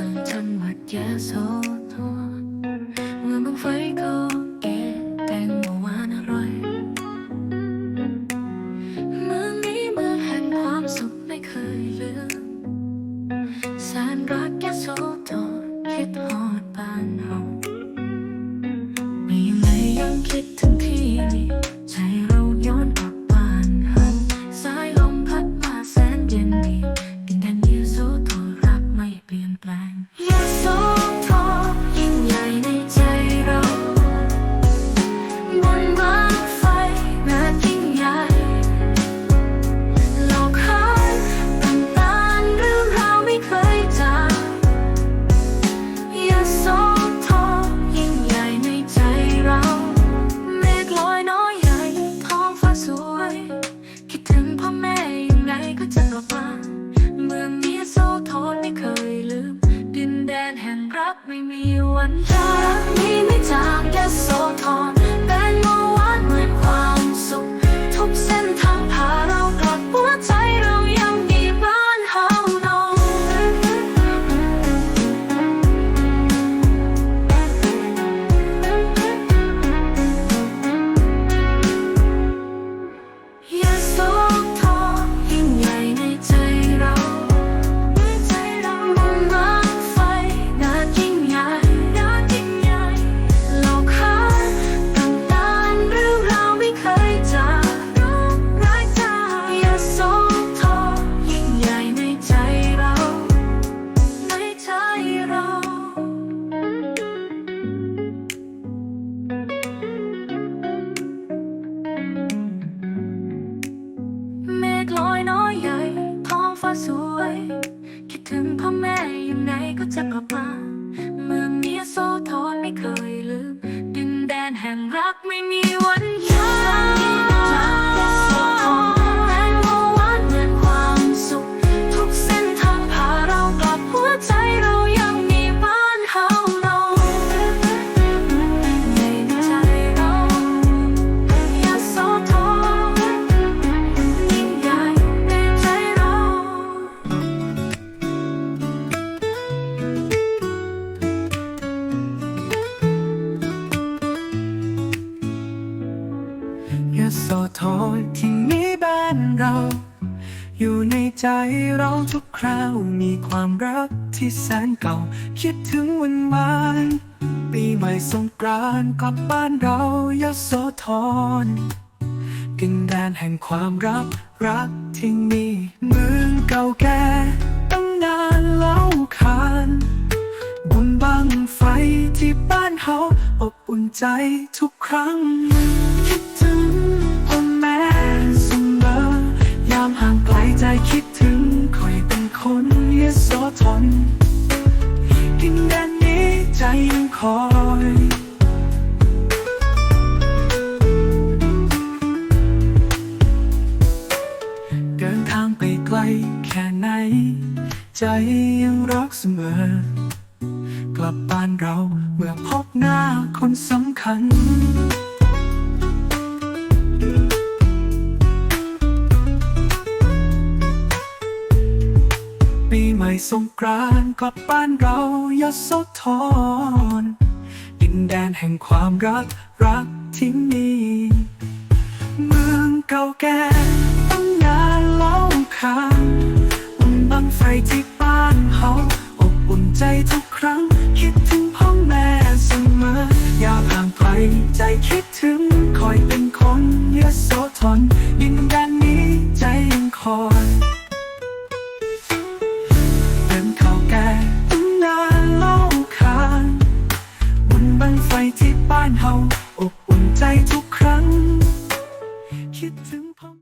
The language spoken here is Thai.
ส่วนจังหวั มีวั อยน้อยใหญ่ท้องฟ้าสวย คิดถึงพ่อแม่ยังไงก็จะกลับมาเมืองนี้โซทอนไม่เคยลืม ดินแดนแห่งรักไม่มี ยโสธรที่มีบ้านเรา อยู่ในใจเราทุกคราว มีความรักที่แสนเก่า คิดถึงวันวานปีใหม่สงกรานต์กลับบ้านเรายโสธรดินแดนแห่งความรักรักที่มีเมืองเก่าแก่ตั้งนานเล่าขานบุญบังไฟที่บ้านเฮาอบอุ่นใจทุกครั้ง คิดถึงพ่อแม่เสมอยามห่างไกลใจคิดถึงคอยเป็นคนยโสธรดินแดนนี้ใจยังคอยเดินทางไปไกลแค่ไหน ใจยังรักเสมอ กลับบ้านเราเมื่อพบหน้าคนสำคัญ ปีใหม่สงกรานกลับบ้านเรายโสธรดินแดนแห่งความรักรักที่มีเมืองเก่าแก่ตั้งนานเล่าขานบุญบังไฟที่บ้านเฮาอบอุ่นใจทุกครั้ง คิดถึงพ่อแม่เสมอ อยามห่างไกลใจคิดถึงคอยเป็นคนยโสธรดินแดนนี้ใจยังคอย